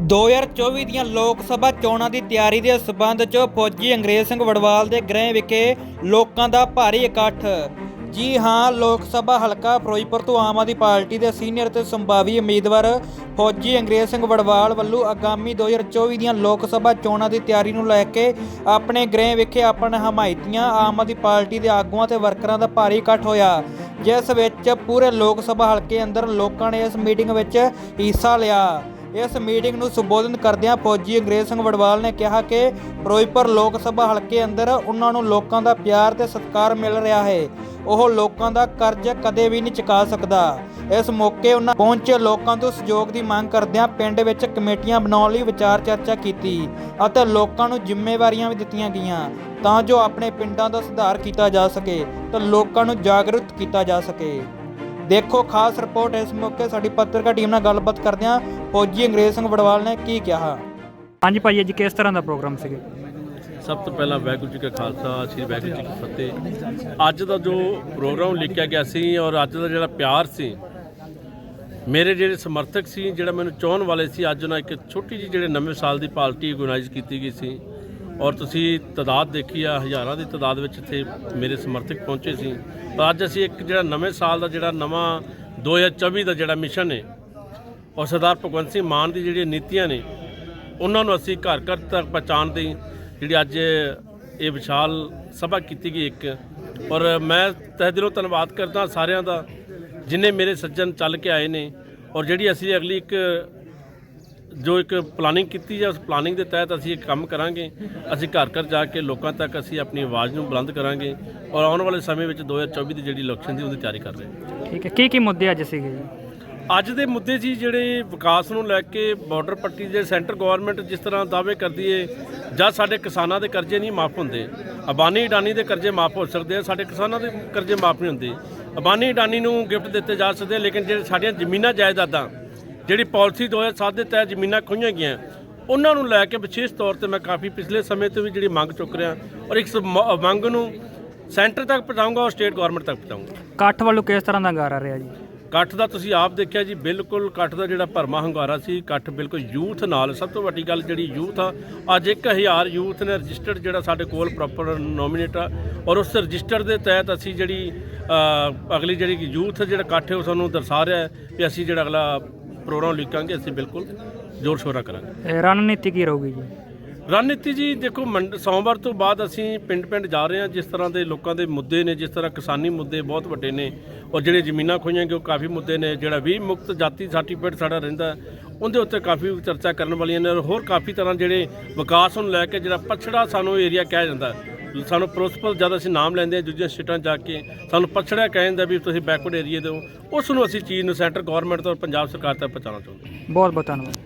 2024 ਦੀਆਂ ਲੋਕ ਸਭਾ ਚੋਣਾਂ ਦੀ ਤਿਆਰੀ ਦੇ ਸਬੰਧ 'ਚ ਫੌਜੀ ਅੰਗਰੇਜ਼ ਸਿੰਘ ਵੜਵਾਲ ਦੇ ਗ੍ਰਹਿ ਵਿਖੇ ਲੋਕਾਂ ਦਾ ਭਾਰੀ ਇਕੱਠ। ਜੀ ਹਾਂ, ਲੋਕ ਸਭਾ ਹਲਕਾ ਫਿਰੋਜ਼ਪੁਰ ਤੋਂ ਆਮ ਆਦਮੀ ਪਾਰਟੀ ਦੇ ਸੀਨੀਅਰ ਤੇ ਸੰਭਾਵੀ ਉਮੀਦਵਾਰ ਫੌਜੀ ਅੰਗਰੇਜ਼ ਸਿੰਘ ਵੜਵਾਲ ਵੱਲੋਂ ਆਗਾਮੀ 2024 ਦੀਆਂ ਲੋਕ ਸਭਾ ਚੋਣਾਂ ਦੀ ਤਿਆਰੀ ਨੂੰ ਲੈ ਕੇ ਆਪਣੇ ਗ੍ਰਹਿ ਵਿਖੇ ਆਪਣੇ ਹਮਾਇਤੀਆਂ, ਆਮ ਆਦਮੀ ਪਾਰਟੀ ਦੇ ਆਗੂਆਂ ਤੇ ਵਰਕਰਾਂ ਦਾ ਭਾਰੀ ਇਕੱਠ ਹੋਇਆ। ਜਿਸ ਵਿੱਚ ਪੂਰੇ ਲੋਕ ਸਭਾ ਹਲਕੇ ਅੰਦਰ ਲੋਕਾਂ ਨੇ ਇਸ ਮੀਟਿੰਗ ਵਿੱਚ ਹਿੱਸਾ ਲਿਆ। ਇਸ ਮੀਟਿੰਗ ਨੂੰ ਸੰਬੋਧਨ ਕਰਦਿਆਂ ਫੌਜੀ ਅੰਗਰੇਜ਼ ਸਿੰਘ ਵੜਵਾਲ ਨੇ ਕਿਹਾ ਕਿ ਫਿਰੋਜ਼ਪੁਰ ਲੋਕ ਸਭਾ ਹਲਕੇ ਅੰਦਰ ਉਹਨਾਂ ਨੂੰ ਲੋਕਾਂ ਦਾ ਪਿਆਰ ਤੇ ਸਤਿਕਾਰ ਮਿਲ ਰਿਹਾ ਹੈ। ਉਹ ਲੋਕਾਂ ਦਾ ਕਰਜ਼ ਕਦੇ ਵੀ ਨਹੀਂ ਚੁਕਾ ਸਕਦਾ। ਇਸ ਮੌਕੇ ਉਹਨਾਂ ਪਹੁੰਚੇ ਲੋਕਾਂ ਤੋਂ ਸਹਿਯੋਗ ਦੀ ਮੰਗ ਕਰਦਿਆਂ ਪਿੰਡ ਵਿੱਚ ਕਮੇਟੀਆਂ ਬਣਾਉਣ ਲਈ ਵਿਚਾਰ ਚਰਚਾ ਕੀਤੀ ਅਤੇ ਲੋਕਾਂ ਨੂੰ ਜ਼ਿੰਮੇਵਾਰੀਆਂ ਵੀ ਦਿੱਤੀਆਂ ਗਈਆਂ ਤਾਂ ਜੋ ਆਪਣੇ ਪਿੰਡਾਂ ਦਾ ਸੁਧਾਰ ਕੀਤਾ ਜਾ ਸਕੇ ਤੇ ਲੋਕਾਂ ਨੂੰ ਜਾਗਰੂਕ ਕੀਤਾ ਜਾ ਸਕੇ। ਦੇਖੋ ਖਾਸ ਰਿਪੋਰਟ ਇਸ ਮੌਕੇ ਸਾਡੀ ਪੱਤਰਕਾਰ ਟੀਮ ਨਾਲ ਗੱਲਬਾਤ ਕਰਦਿਆਂ ਫੌਜੀ ਅੰਗਰੇਜ਼ ਸਿੰਘ ਵੜਵਾਲ ਨੇ ਕੀ ਕਿਹਾ। ਹਾਂਜੀ ਭਾਈ ਅੱਜ ਕਿਸ ਤਰ੍ਹਾਂ ਦਾ ਪ੍ਰੋਗਰਾਮ ਸੀਗਾ? ਸਭ ਤੋਂ ਪਹਿਲਾਂ ਵਾਹਿਗੁਰੂ ਜੀ ਕਾ ਖਾਲਸਾ ਸ੍ਰੀ ਵਾਹਿਗੁਰੂ ਜੀ ਕੀ ਫਤਿਹ। ਅੱਜ ਦਾ ਜੋ ਪ੍ਰੋਗਰਾਮ ਲਿਖਿਆ ਗਿਆ ਸੀ ਔਰ ਅੱਜ ਦਾ ਜਿਹੜਾ ਪਿਆਰ ਸੀ ਮੇਰੇ ਜਿਹੜੇ ਸਮਰਥਕ ਸੀ ਜਿਹੜਾ ਮੈਨੂੰ ਚਾਹਣ ਵਾਲੇ ਸੀ ਅੱਜ ਉਹਨਾਂ ਇੱਕ ਛੋਟੀ ਜਿਹੀ ਜਿਹੜੇ ਨਵੇਂ ਸਾਲ ਦੀ ਪਾਰਟੀ ਆਰਗੇਨਾਈਜ਼ ਕੀਤੀ ਗਈ ਸੀ। ਔਰ ਤੁਸੀਂ ਤਾਦਾਦ ਦੇਖੀ ਆ, ਹਜ਼ਾਰਾਂ ਦੀ ਤਾਦਾਦ ਵਿੱਚ ਇੱਥੇ ਮੇਰੇ ਸਮਰਥਕ ਪਹੁੰਚੇ ਸੀ। ਪਰ ਅੱਜ ਅਸੀਂ ਇੱਕ ਜਿਹੜਾ ਨਵੇਂ ਸਾਲ ਦਾ ਜਿਹੜਾ ਨਵਾਂ 2024 ਦਾ ਜਿਹੜਾ ਮਿਸ਼ਨ ਹੈ ਔਰ ਸਰਦਾਰ ਭਗਵੰਤ ਸਿੰਘ ਮਾਨ ਦੀ ਜਿਹੜੀਆਂ ਨੀਤੀਆਂ ਨੇ, ਉਹਨਾਂ ਨੂੰ ਅਸੀਂ ਘਰ ਘਰ ਤੱਕ ਪਹੁੰਚਾਉਣ ਦੀ ਜਿਹੜੀ ਅੱਜ ਇਹ ਵਿਸ਼ਾਲ ਸਭਾ ਕੀਤੀ ਗਈ ਇੱਕ। ਔਰ ਮੈਂ ਤਹਿ ਦਿਲੋਂ ਧੰਨਵਾਦ ਕਰਦਾ ਸਾਰਿਆਂ ਦਾ, ਜਿਨੇ ਮੇਰੇ ਸੱਜਣ ਚੱਲ ਕੇ ਆਏ ਨੇ, ਔਰ ਜਿਹੜੀ ਅਸੀਂ ਅਗਲੀ ਇੱਕ ਜੋ ਇੱਕ ਪਲਾਨਿੰਗ ਕੀਤੀ ਹੈ ਉਸ ਪਲਾਨਿੰਗ ਦੇ ਤਹਿਤ ਅਸੀਂ ਇੱਕ ਕੰਮ ਕਰਾਂਗੇ ਅਸੀਂ ਘਰ ਘਰ ਜਾ ਕੇ ਲੋਕਾਂ ਤੱਕ ਅਸੀਂ ਆਪਣੀ ਆਵਾਜ਼ ਨੂੰ ਬੁਲੰਦ ਕਰਾਂਗੇ ਔਰ ਆਉਣ ਵਾਲੇ ਸਮੇਂ ਵਿੱਚ 2024 ਦੀ ਜਿਹੜੀ ਇਲੈਕਸ਼ਨ ਦੀ ਉਹਦੀ ਤਿਆਰੀ ਕਰ ਰਹੇ ਹਾਂ। ਠੀਕ ਹੈ ਕੀ ਕੀ ਮੁੱਦੇ ਅੱਜ ਸੀਗੇ ਜੀ? ਅੱਜ ਦੇ ਮੁੱਦੇ ਸੀ ਜਿਹੜੇ ਵਿਕਾਸ ਨੂੰ ਲੈ ਕੇ ਬਾਰਡਰ ਪੱਟੀ ਦੇ ਸੈਂਟਰ ਗਵਰਨਮੈਂਟ ਜਿਸ ਤਰ੍ਹਾਂ ਦਾਅਵੇ ਕਰਦੀ ਏ ਜਾਂ ਸਾਡੇ ਕਿਸਾਨਾਂ ਦੇ ਕਰਜ਼ੇ ਨਹੀਂ ਮਾਫ ਹੁੰਦੇ ਅਬਾਨੀ ਅਡਾਨੀ ਦੇ ਕਰਜ਼ੇ ਮਾਫ ਹੋ ਸਕਦੇ ਆ ਸਾਡੇ ਕਿਸਾਨਾਂ ਦੇ ਕਰਜ਼ੇ ਮਾਫ ਨਹੀਂ ਹੁੰਦੇ। ਅਬਾਨੀ ਅਡਾਨੀ ਨੂੰ ਗਿਫਟ ਦਿੱਤੇ ਜਾ ਸਕਦੇ ਲੇਕਿਨ ਜਿਹੜੇ ਸਾਡੀਆਂ ਜ਼ਮੀਨਾਂ ਜਾਇਦਾਦਾਂ ਜਿਹੜੀ ਪਾਲਿਸੀ 2007 ਦੇ ਤਹਿਤ ਜ਼ਮੀਨਾਂ ਖੋਈਆਂ ਗਈਆਂ ਉਹਨਾਂ ਨੂੰ ਲੈ ਕੇ ਵਿਸ਼ੇਸ਼ ਤੌਰ ਤੇ ਮੈਂ ਕਾਫੀ ਪਿਛਲੇ ਸਮੇਂ ਤੋਂ ਵੀ ਜਿਹੜੀ ਮੰਗ ਚੁੱਕ ਰਿਹਾ ਔਰ ਇੱਕ ਮੰਗ ਨੂੰ ਸੈਂਟਰ ਤੱਕ ਪਹੁੰਚਾਊਂਗਾ ਔਰ ਸਟੇਟ ਗਵਰਨਮੈਂਟ ਤੱਕ ਪਹੁੰਚਾਊਂਗਾ। ਇਕੱਠ ਵੱਲੋਂ ਕਿਸ ਤਰ੍ਹਾਂ ਦਾ ਗਾਰਾ ਰਿਹਾ ਜੀ? ਇਕੱਠ ਦਾ ਤੁਸੀਂ ਆਪ ਦੇਖਿਆ ਜੀ ਬਿਲਕੁਲ ਇਕੱਠ ਦਾ ਜਿਹੜਾ ਭਰਮਾ ਹੰਗਾਰਾ ਸੀ ਇਕੱਠ ਬਿਲਕੁਲ ਯੂਥ ਨਾਲ ਸਭ ਤੋਂ ਵੱਡੀ ਗੱਲ ਜਿਹੜੀ ਯੂਥ ਆ ਅੱਜ 1000 ਯੂਥ ਨੇ ਰਜਿਸਟਰਡ ਜਿਹੜਾ ਸਾਡੇ ਕੋਲ ਪ੍ਰੋਪਰ ਨੋਮੀਨੇਟ ਆ ਔਰ ਉਸ ਰਜਿਸਟਰ ਦੇ ਤਹਿਤ ਅਸੀਂ ਜਿਹੜੀ ਅਗਲੀ ਜਿਹੜੀ ਯੂਥ ਜਿਹੜਾ ਇਕੱਠ ਹੈ ਉਹ ਸਾਨੂੰ ਦਰਸਾ ਰਿਹਾ ਹੈ ਕਿ ਅਸੀਂ ਜਿਹੜਾ ਅਗਲਾ ਪ੍ਰੋਗਰਾਮ ਲਿਖਾਂਗੇ ਅਸੀਂ ਬਿਲਕੁਲ ਜ਼ੋਰ ਸ਼ੋਰਾ ਕਰਾਂਗੇ। ਇਹ ਰਣਨੀਤੀ ਕੀ ਰਹੂਗੀ ਜੀ? ਰਣਨੀਤੀ ਜੀ ਦੇਖੋ ਮੰਡ- ਸੋਮਵਾਰ ਤੋਂ ਬਾਅਦ ਅਸੀਂ ਪਿੰਡ-ਪਿੰਡ ਜਾ ਰਹੇ ਹਾਂ ਜਿਸ ਤਰ੍ਹਾਂ ਦੇ ਲੋਕਾਂ ਦੇ ਮੁੱਦੇ ਨੇ ਜਿਸ ਤਰ੍ਹਾਂ ਕਿਸਾਨੀ ਮੁੱਦੇ ਬਹੁਤ ਵੱਡੇ ਨੇ ਔਰ ਜਿਹੜੇ ਜ਼ਮੀਨਾਂ ਖੋਈਆਂ ਗਏ ਉਹ ਕਾਫੀ ਮੁੱਦੇ ਨੇ ਜਿਹੜਾ ਵੀ ਮੁਕਤ ਜਾਤੀ ਸਰਟੀਫਿਕੇਟ ਸਾਡਾ ਰਹਿੰਦਾ ਉਹਦੇ ਉੱਤੇ ਕਾਫੀ ਚਰਚਾ ਕਰਨ ਵਾਲੀਆਂ ਨੇ ਔਰ ਹੋਰ ਕਾਫੀ ਤਰ੍ਹਾਂ ਜਿਹੜੇ ਵਿਕਾਸ ਨੂੰ ਲੈ ਕੇ ਜਿਹੜਾ ਪਛੜਾ ਸਾਨੂੰ ਏਰੀਆ ਕਿਹਾ ਜਾਂਦਾ ਸਾਨੂੰ ਪ੍ਰੋਸਪਰ ਜਦ ਅਸੀਂ ਨਾਮ ਲੈਂਦੇ ਹਾਂ, ਦੂਜੀਆਂ ਸਟੇਟਾਂ ਜਾ ਕੇ ਸਾਨੂੰ ਪਛੜਿਆ ਕਹਿ ਜਾਂਦਾ ਵੀ ਤੁਸੀਂ ਬੈਕਵਰਡ ਏਰੀਆ ਦੇ ਹੋ, ਉਸ ਨੂੰ ਅਸੀਂ ਚੀਜ਼ ਨੂੰ ਸੈਂਟਰ ਗਵਰਨਮੈਂਟ ਤੋਂ ਔਰ ਪੰਜਾਬ ਸਰਕਾਰ ਤੱਕ ਪਹੁੰਚਾਉਣਾ ਚਾਹੁੰਦੇ ਬਹੁਤ ਬਹੁਤ ਧੰਨਵਾਦ।